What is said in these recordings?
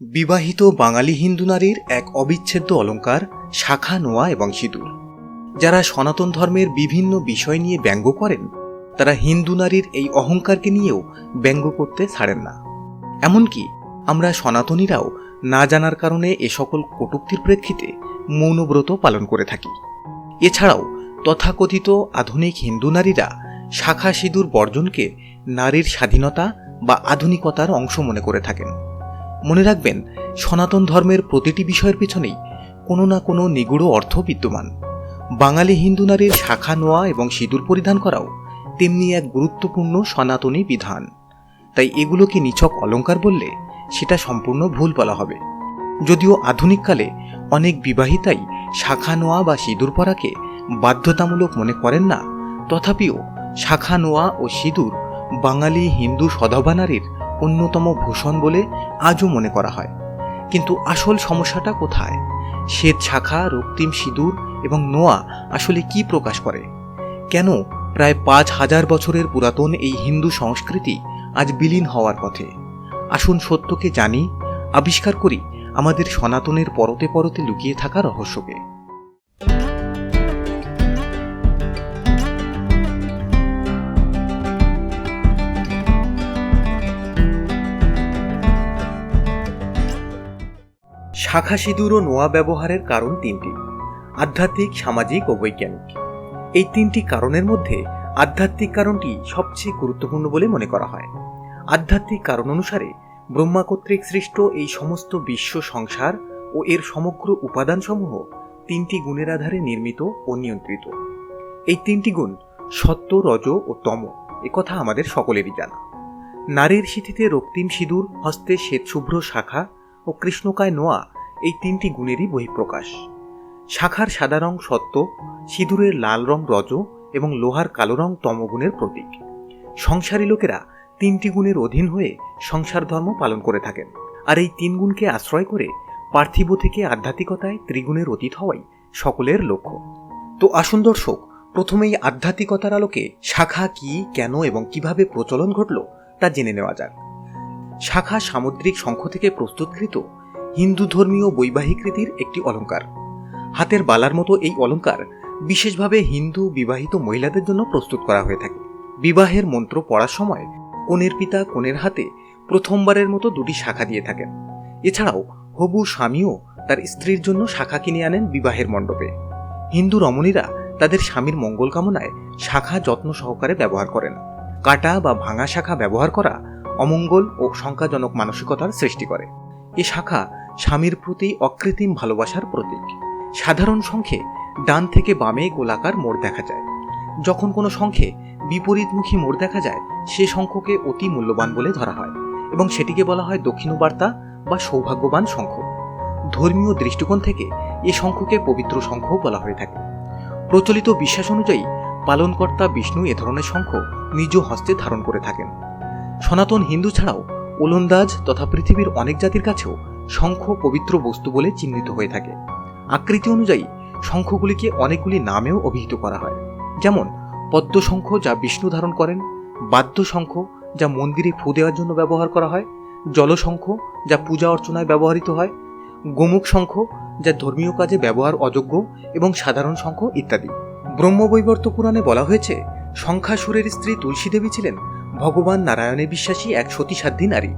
বিবাহিত বাঙালি হিন্দু নারীর এক অবিচ্ছেদ্য অলঙ্কার, শাখা, নোয়া এবং সিঁদুর। যারা সনাতন ধর্মের বিভিন্ন বিষয় নিয়ে ব্যঙ্গ করেন, তারা হিন্দু নারীর এই অহংকারকে নিয়েও ব্যঙ্গ করতে ছাড়েন না। এমনকি আমরা সনাতনীরাও না জানার কারণে এ সকল কটুক্তির প্রেক্ষিতে মৌনব্রত পালন করে থাকি। এছাড়াও তথাকথিত আধুনিক হিন্দু নারীরা শাখা সিঁদুর বর্জনকে নারীর স্বাধীনতা বা আধুনিকতার অংশ মনে করে থাকেন। মনে রাখবেন, সনাতন ধর্মের প্রতিটি বিষয়ের পেছনেই কোনো না কোনো নিগুড় অর্থ বিদ্যমান। বাঙালি হিন্দু নারীর শাখা নোয়া এবং সিঁদুর পরিধান করাও তেমনি এক গুরুত্বপূর্ণ সনাতনী বিধান। তাই এগুলোকে নিছক অলঙ্কার বললে সেটা সম্পূর্ণ ভুল বলা হবে। যদিও আধুনিককালে অনেক বিবাহিতাই শাখা নোয়া বা সিঁদুর পরাকে বাধ্যতামূলক মনে করেন না, তথাপিও শাখা নোয়া ও সিঁদুর বাঙালি হিন্দু সধবা নারীর অন্যতম ভূষণ বলে আজও মনে করা হয়। কিন্তু আসল সমস্যাটা কোথায়? শ্বেত শাখা, রক্তিম সিঁদুর এবং নোয়া আসলে কি প্রকাশ করে? কেন প্রায় পাঁচ হাজার বছরের পুরাতন এই হিন্দু সংস্কৃতি আজ বিলীন হওয়ার পথে? আসুন সত্যকে জানি, আবিষ্কার করি আমাদের সনাতনের পরতে পরতে লুকিয়ে থাকা রহস্যকে। শাখা সিঁদুর ও নোয়া ব্যবহারের কারণ তিনটি, আধ্যাত্মিক, সামাজিক ও বৈজ্ঞানিক। এই তিনটি কারণের মধ্যে আধ্যাত্মিক কারণটি সবচেয়ে গুরুত্বপূর্ণ বলে মনে করা হয়। আধ্যাত্মিক কারণ অনুসারে ব্রহ্মা কর্তৃক সৃষ্ট এই সমস্ত বিশ্ব সংসার ও এর সমগ্র উপাদানসমূহ তিনটি গুণের আধারে নির্মিত ও নিয়ন্ত্রিত। এই তিনটি গুণ সত্য, রজ ও তম একথা আমাদের সকলেরই জানা। নারীর সিথিতে রক্তিম সিঁদুর, হস্তে শ্বেতশুভ্র শাখা ও কৃষ্ণকায় নোয়া এই তিনটি গুণেরই বহিঃপ্রকাশ। শাখার সাদা রং সত্য, সিঁদুরের লাল রং রজ এবং লোহার কালো রং তমগুণের প্রতীক। সংসারী লোকেরা তিনটি গুণের অধীন হয়ে সংসার ধর্ম পালন করে থাকেন। আর এই তিন গুণকে আশ্রয় করে পার্থিব থেকে আধ্যাত্মিকতায় ত্রিগুণের অতীত হওয়াই সকলের লক্ষ্য। তো আসুন দর্শক, প্রথমেই আধ্যাত্মিকতার আলোকে শাখা কি, কেন এবং কীভাবে প্রচলন ঘটল তা জেনে নেওয়া যাক। শাখা সামুদ্রিক শঙ্খ থেকে প্রস্তুতকৃত হিন্দু ধর্মীয় বৈবাহিক রীতির একটি অলঙ্কার। হাতের বালার মতো এই অলঙ্কার বিশেষভাবে হিন্দু বিবাহিত মহিলাদের জন্য প্রস্তুত করা হয়ে থাকে। বিবাহের মন্ত্র পড়ার সময় কনের পিতা কনের হাতে প্রথমবারের মতো দুটি শাখা দিয়ে থাকেন। এছাড়াও হবু স্বামীও তার স্ত্রীর জন্য শাখা কিনে আনেন বিবাহের মণ্ডপে। হিন্দু রমণীরা তাদের স্বামীর মঙ্গল কামনায় শাখা যত্ন সহকারে ব্যবহার করেন। কাটা বা ভাঙা শাখা ব্যবহার করা অমঙ্গল ও শঙ্কাজনক মানসিকতার সৃষ্টি করে। এ শাখা স্বামীর প্রতি অকৃত্রিম ভালোবাসার প্রতীক। সাধারণ সংখ্যে ডান থেকে বামে গোলাকার মোড় দেখা যায়। যখন কোনো সংখ্যে বিপরীতমুখী মোড় দেখা যায়, সে সংখ্যকে অতি মূল্যবান বলে ধরা হয় এবং সেটিকে বলা হয় দক্ষিণবার্তা বা সৌভাগ্যবান সংখ্য ধর্মীয় দৃষ্টিকোণ থেকে এ সংখ্যকে পবিত্র সংখ্য বলা হয়ে থাকে। প্রচলিত বিশ্বাস অনুযায়ী পালনকর্তা বিষ্ণু এ ধরনের সংখ্য নিজ হস্তে ধারণ করে থাকেন। সনাতন হিন্দু ছাড়াও ওলন্দাজ তথা পৃথিবীর অনেক জাতির কাছেও শঙ্খ পবিত্র বস্তু বলে চিহ্নিত হয়ে থাকে। আকৃতি অনুযায়ী, শঙ্খগুলিকে অনেকগুলি নামেও অভিহিত করা হয়। যেমন পদ্ম শঙ্খ যা বিষ্ণু ধারণ করেন বাদ্য শঙ্খ যা মন্দিরে ফু দেওয়ার জন্য ব্যবহার করা হয়, জলশঙ্খ যা পূজা অর্চনায় ব্যবহৃত হয় গোমুখ শঙ্খ যা ধর্মীয় কাজে ব্যবহার অযোগ্য এবং সাধারণ শঙ্খ ইত্যাদি। ব্রহ্মবৈবর্ত পুরাণে বলা হয়েছে, শঙ্খাসুরের স্ত্রী তুলসী দেবী ছিলেন ভগবান নারায়ণে বিশ্বাসী এক সতী সতীসাধ্যী নারী।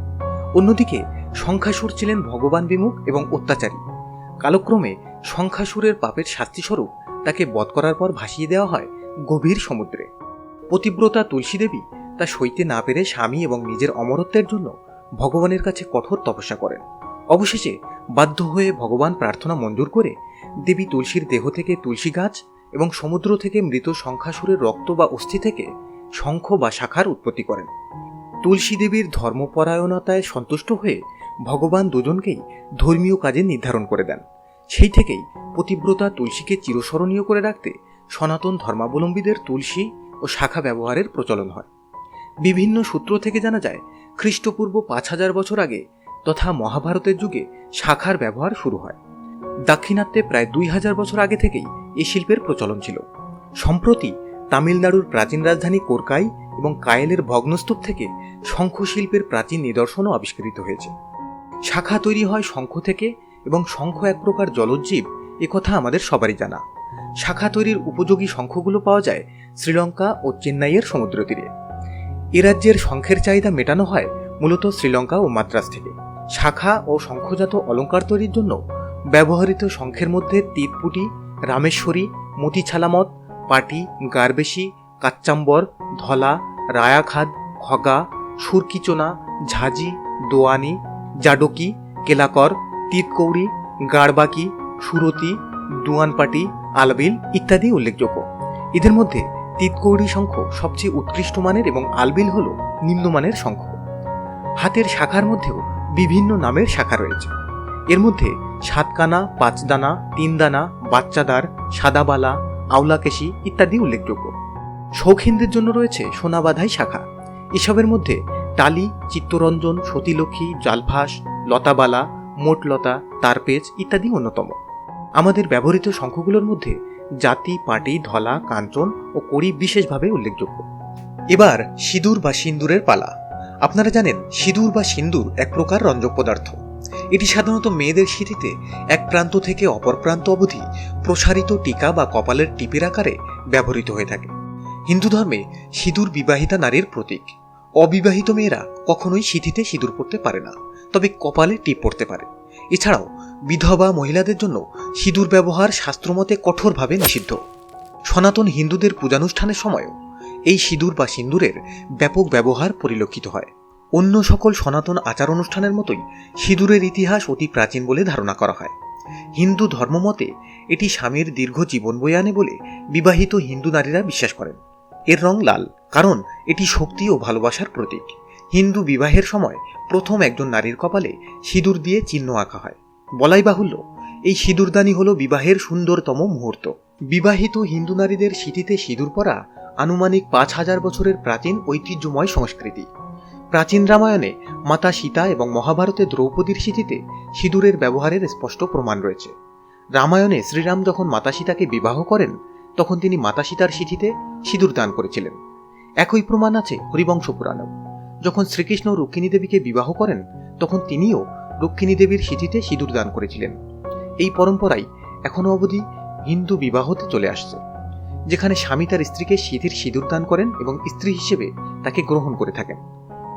অন্যদিকে শঙ্খাসুর ছিলেন ভগবান বিমুখ এবং অত্যাচারী। কালক্রমে শঙ্খাসুরের পাপের শাস্তিস্বরূপ তাকে বধ করার পর ভাসিয়ে দেওয়া হয় গভীর সমুদ্রে। পতিব্রতা তুলসী দেবী তা সইতে না পেরে স্বামী এবং নিজের অমরত্বের জন্য ভগবানের কাছে কঠোর তপস্যা করেন। অবশেষে বাধ্য হয়ে ভগবান প্রার্থনা মঞ্জুর করে দেবী তুলসীর দেহ থেকে তুলসী গাছ এবং সমুদ্র থেকে মৃত শঙ্খাসুরের রক্ত বা অস্থি থেকে শঙ্খ বা শাখার উৎপত্তি করেন। তুলসী দেবীর ধর্মপরায়ণতায় সন্তুষ্ট হয়ে ভগবান দুজনকেই ধর্মীয় কাজে নির্ধারণ করে দেন। সেই থেকেই পতিব্রতা তুলসীকে চিরস্মরণীয় করে রাখতে সনাতন ধর্মাবলম্বীদের তুলসী ও শাখা ব্যবহারের প্রচলন হয়। বিভিন্ন সূত্র থেকে জানা যায়, খ্রিস্টপূর্ব পাঁচ হাজার বছর আগে তথা মহাভারতের যুগে শাখার ব্যবহার শুরু হয়। দাক্ষিণাত্যে প্রায় দুই হাজার বছর আগে থেকেই এই শিল্পের প্রচলন ছিল। সম্প্রতি তামিলনাড়ুর প্রাচীন রাজধানী কোরকাই এবং কায়েলের ভগ্নস্তূপ থেকে শঙ্খশিল্পের প্রাচীন নিদর্শনও আবিষ্কৃত হয়েছে। শাখা তৈরি হয় শঙ্খ থেকে এবং শঙ্খ এক প্রকার জলজ্জীব একথা আমাদের সবারই জানা। শাখা তৈরির উপযোগী শঙ্খগুলো পাওয়া যায় শ্রীলঙ্কা ও চেন্নাইয়ের সমুদ্র তীরে। এ রাজ্যের শঙ্খের চাহিদা মেটানো হয় মূলত শ্রীলঙ্কা ও মাদ্রাস থেকে। শাখা ও শঙ্খজাত অলঙ্কার তৈরির জন্য ব্যবহৃত শঙ্খের মধ্যে তিতপুটি, রামেশ্বরী, মতিছালামত, পাটি, গারবেশি, কাচ্চাম্বর, ধলা, রায়াখাদ, খগা, সুরকিচোনা ঝাঁজি দোয়ানি জাডকি, কেলাকর, তিতকৌড়ি, গাড়বাকি, সুরতি, দুয়ানপাটি, আলবিল ইত্যাদি উল্লেখযোগ্য। এদের মধ্যে তিতকৌড়ি শঙ্খ সবচেয়ে উৎকৃষ্ট মানের এবং আলবিল হল নিম্নমানের শঙ্খ। হাতের শাখার মধ্যেও বিভিন্ন নামের শাখা রয়েছে। এর মধ্যে সাতকানা, পাঁচদানা, তিনদানা, বাচ্চাদার, সাদাবালা, আউলাকেশি ইত্যাদি উল্লেখযোগ্য। শৌখিনদের জন্য রয়েছে সোনাবাধাই শাখা। এসবের মধ্যে টালি, চিত্তরঞ্জন, সতীলক্ষ্মী, জালভাস, লতাবালা, মোটলতা, তারপেজ ইত্যাদি অন্যতম। আমাদের ব্যবহৃত শঙ্খগুলোর মধ্যে জাতি, পাটি, ধলা, কাঞ্চন ও কড়ি বিশেষভাবে উল্লেখযোগ্য। এবার সিঁদুর বা সিন্দুরের পালা। আপনারা জানেন, সিঁদুর বা সিন্দুর এক প্রকার রঞ্জক পদার্থ। এটি সাধারণত মেয়েদের সিঁথিতে এক প্রান্ত থেকে অপর প্রান্ত অবধি প্রসারিত টিকা বা কপালের টিপের আকারে ব্যবহৃত হয়ে থাকে। হিন্দু ধর্মে সিঁদুর বিবাহিতা নারীর প্রতীক। অবিবাহিত মেয়েরা কখনোই সিঁথিতে সিঁদুর পড়তে পারে না, তবে কপালে টিপ পড়তে পারে। এছাড়াও, বিধবা মহিলাদের জন্য সিঁদুর ব্যবহার শাস্ত্রমতে কঠোরভাবে নিষিদ্ধ। সনাতন হিন্দুদের পূজানুষ্ঠানের সময়ও এই সিঁদুর বা সিন্দুরের ব্যাপক ব্যবহার পরিলক্ষিত হয়। অন্য সকল সনাতন আচার অনুষ্ঠানের মতোই সিঁদুরের ইতিহাস অতি প্রাচীন বলে ধারণা করা হয়। হিন্দু ধর্মমতে এটি স্বামীর দীর্ঘ জীবন বয়ে আনে বলে বিবাহিত হিন্দু নারীরা বিশ্বাস করেন। এর রং লাল, কারণ এটি শক্তি ও ভালোবাসার প্রতীক। হিন্দু বিবাহের সময় প্রথম একজন নারীর কপালে সিঁদুর দিয়ে চিহ্ন আঁকা হয়। বলাই বাহুল্য, এই সিঁদুরদানি হল বিবাহের সুন্দরতম মুহূর্ত। বিবাহিত হিন্দু নারীদের সিঁথিতে সিঁদুর পরা আনুমানিক পাঁচ হাজার বছরের প্রাচীন ঐতিহ্যময় সংস্কৃতি। প্রাচীন রামায়ণে মাতা সীতা এবং মহাভারতে দ্রৌপদীর সিঁথিতে সিঁদুরের ব্যবহারের স্পষ্ট প্রমাণ রয়েছে। রামায়ণে শ্রীরাম যখন মাতা সীতাকে বিবাহ করেন তখন তিনি মাতা সীতার সিঁথিতে সিঁদুর দান করেছিলেন। একই প্রমাণ আছে হরিবংশ পুরাণেও। যখন শ্রীকৃষ্ণ রুক্মিণী দেবীকে বিবাহ করেন, তখন তিনিও রুক্মিণী দেবীর সিঁথিতে সিঁদুর দান করেছিলেন। এই পরম্পরাই এখনও অবধি হিন্দু বিবাহতে চলে আসছে, যেখানে স্বামী তার স্ত্রীকে সিঁথির সিঁদুর দান করেন এবং স্ত্রী হিসেবে তাকে গ্রহণ করে থাকেন।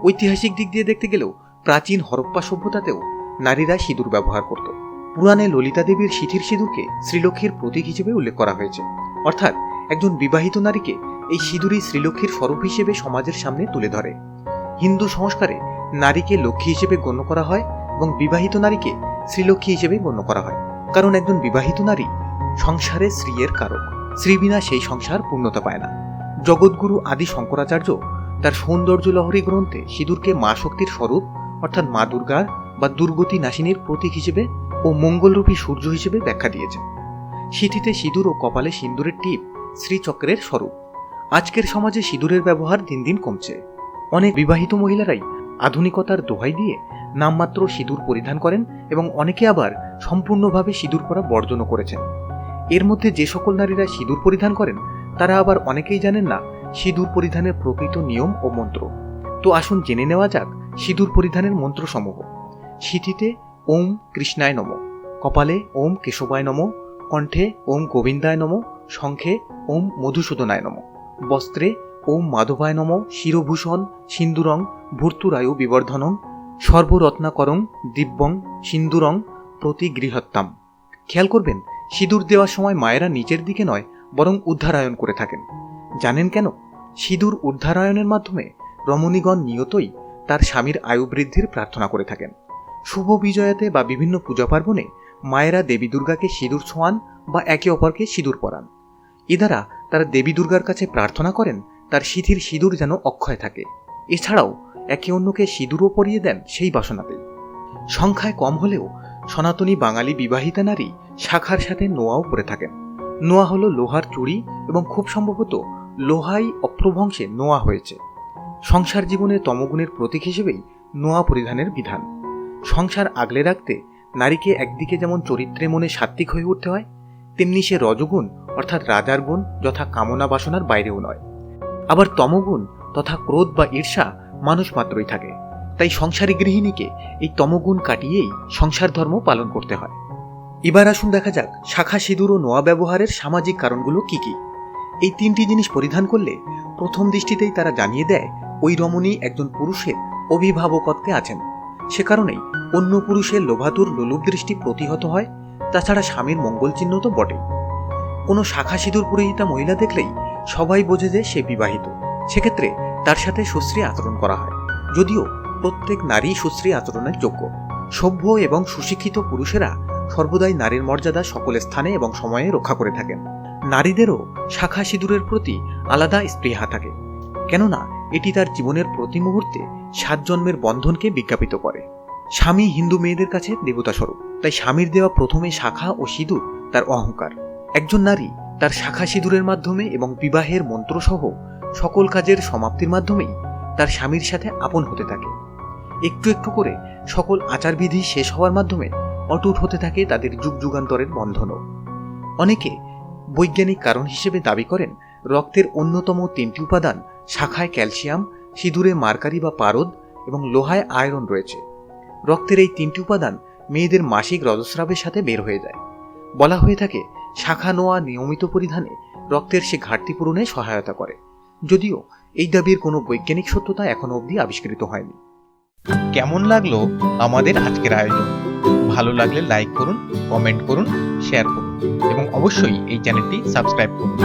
ঐতিহাসিক দিক দিয়ে দেখতে গেলেও প্রাচীন হরপ্পা সভ্যতাতেও নারীরা সিঁদুর ব্যবহার করত। পুরাণে ললিতা দেবীর সিঁথির সিঁদুরকে শ্রীলক্ষ্মীর প্রতীক হিসেবে উল্লেখ করা হয়েছে। অর্থাৎ একজন বিবাহিত নারীকে এই সিঁদুরই শ্রীলক্ষ্মীর স্বরূপ হিসেবে সমাজের সামনে তুলে ধরে। হিন্দু সংস্কারে নারীকে লক্ষ্মী হিসেবে গণ্য করা হয় এবং বিবাহিত নারীকে শ্রীলক্ষ্মী হিসেবে গণ্য করা হয়। কারণ একজন বিবাহিত নারী সংসারে স্ত্রীর কারক। স্ত্রী বিনা সেই সংসার পূর্ণতা পায় না। জগৎগুরু আদি শঙ্করাচার্য তার সৌন্দর্য লহরী গ্রন্থে সিঁদুরকে মা শক্তির স্বরূপ, অর্থাৎ মা দুর্গার বা দুর্গতি নাসিনীর প্রতীক হিসেবে ও মঙ্গলরূপী সূর্য হিসেবে ব্যাখ্যা দিয়েছেন। সিঁথিতে সিঁদুর ও কপালে সিঁদুরের টিপ শ্রীচক্রের স্বরূপ। আজকের সমাজে সিঁদুরের ব্যবহার দিন দিন কমছে। অনেক বিবাহিত মহিলারাই আধুনিকতার দোহাই দিয়ে নামমাত্র সিঁদুর পরিধান করেন এবং অনেকে আবার সম্পূর্ণভাবে সিঁদুর পরা বর্জনও করেছেন। এর মধ্যে যে সকল নারীরা সিঁদুর পরিধান করেন, তারা আবার অনেকেই জানেন না সিঁদুর পরিধানের প্রকৃত নিয়ম ও মন্ত্র। তো আসুন জেনে নেওয়া যাক সিঁদুর পরিধানের মন্ত্রসমূহ। সিঁথিতে ওম কৃষ্ণায় নম। কপালে ওম কেশবায় নম, কণ্ঠে ওম গোবিন্দায় নম, শঙ্খে ওম মধুসূদনায় নম। বস্ত্রে ওম মাধবায় নম, শিরভূষণ, সিন্দুরং, ভূর্তুরায়ু বিবর্ধনং, সর্বরত্নাকরং, দিব্যং, সিন্দুরং প্রতি গৃহত্তাম খেয়াল করবেন, সিঁদুর দেওয়ার সময় মায়েরা নিচের দিকে নয়, বরং উদ্ধারায়ণ করে থাকেন। জানেন কেন? সিঁদুর উদ্ধারায়ণের মাধ্যমে রমণীগণ নিয়তই তার স্বামীর আয়ু বৃদ্ধির প্রার্থনা করে থাকেন। শুভ বিজয়াতে বা বিভিন্ন পূজা পার্বণে মায়েরা দেবী দুর্গাকে সিঁদুর ছোঁয়ান বা একে অপরকে সিঁদুর পরান। এ দ্বারা তারা দেবী দুর্গার কাছে প্রার্থনা করেন, তার সিঁথির সিঁদুর যেন অক্ষয় থাকে। এছাড়াও একে অন্যকে সিঁদুরও পরিয়ে দেন সেই বাসনাতেই সংখ্যায় কম হলেও সনাতনী বাঙালি বিবাহিতা নারী শাখার সাথে নোয়াও পরে থাকেন। নোয়া হলো লোহার চুড়ি এবং খুব সম্ভবত লোহাই অপ্রভংশে নোয়া হয়েছে। সংসার জীবনে তমগুণের প্রতীক হিসেবেই নোয়া পরিধানের বিধান। সংসার আগলে রাখতে নারীকে একদিকে যেমন চরিত্রে মনে সাত্ত্বিক হয়ে উঠতে হয়, তেমনি সে রজগুণ অর্থাৎ রাজার গুণ যথা কামনা বাসনার বাইরেও নয়। আবার তমগুণ তথা ক্রোধ বা ঈর্ষা মানুষ মাত্রই থাকে। তাই সংসারী গৃহিণীকে এই তমগুণ কাটিয়েই সংসার ধর্ম পালন করতে হয়। এবার আসুন দেখা যাক শাখা সিঁদুর ও নোয়া ব্যবহারের সামাজিক কারণগুলো কি কি। এই তিনটি জিনিস পরিধান করলে প্রথম দৃষ্টিতেই তারা জানিয়ে দেয় ওই রমণী একজন পুরুষের অভিভাবকত্বে আছেন। সে কারণেই অন্য পুরুষের লোভাতুর লোলুপ দৃষ্টি প্রতিহত হয়, তাছাড়া স্বামীর মঙ্গল চিহ্ন তো বটে। কোনো শাখা সিঁদুর পরিহিতা মহিলা দেখলেই সবাই বোঝে যে সে বিবাহিত। সেক্ষেত্রে তার সাথে সুশ্রী আচরণ করা হয়। যদিও প্রত্যেক নারী সুশ্রী আচরণের যোগ্য। সভ্য এবং সুশিক্ষিত পুরুষেরা সর্বদাই নারীর মর্যাদা সকল স্থানে এবং সময়ে রক্ষা করে থাকেন। নারীদেরও শাখা সিঁদুরের প্রতি আলাদা স্পৃহা থাকে। কেননা এটি তার জীবনের প্রতি মুহূর্তে সাত জন্মের বন্ধনকে বিজ্ঞাপিত করে। স্বামী হিন্দু মেয়েদের কাছে দেবতা স্বরূপ, তাই স্বামীর দেওয়া প্রথমে শাখা ও সিঁদুর তার অহংকার। একজন নারী তার শাখা সিঁদুরের মাধ্যমে এবং বিবাহের মন্ত্রসহ সকল কাজের সমাপ্তির মাধ্যমেই তার স্বামীর সাথে আপন হতে থাকে। একটু একটু করে সকল আচারবিধি শেষ হওয়ার মাধ্যমে অটুট হতে থাকে তাদের যুগ যুগান্তরের বন্ধনও। অনেকে বৈজ্ঞানিক কারণ হিসেবে দাবি করেন, রক্তের অন্যতম তিনটি উপাদান শাখায় ক্যালসিয়াম, সিঁদুরে মার্কারি বা পারদ এবং লোহায় আয়রন রয়েছে। রক্তের এই তিনটি উপাদান মেয়েদের মাসিক রজস্রাবের সাথে বের হয়ে যায়। বলা হয়ে থাকে, শাখা নোয়া নিয়মিত পরিধানে রক্তের সে ঘাটতি পূরণে সহায়তা করে। যদিও এই দাবির কোনো বৈজ্ঞানিক সত্যতা এখনও অবধি আবিষ্কৃত হয়নি। কেমন লাগল আমাদের আজকের আয়োজন? ভালো লাগলে লাইক করুন, কমেন্ট করুন, শেয়ার করুন এবং অবশ্যই এই চ্যানেলটি সাবস্ক্রাইব করুন।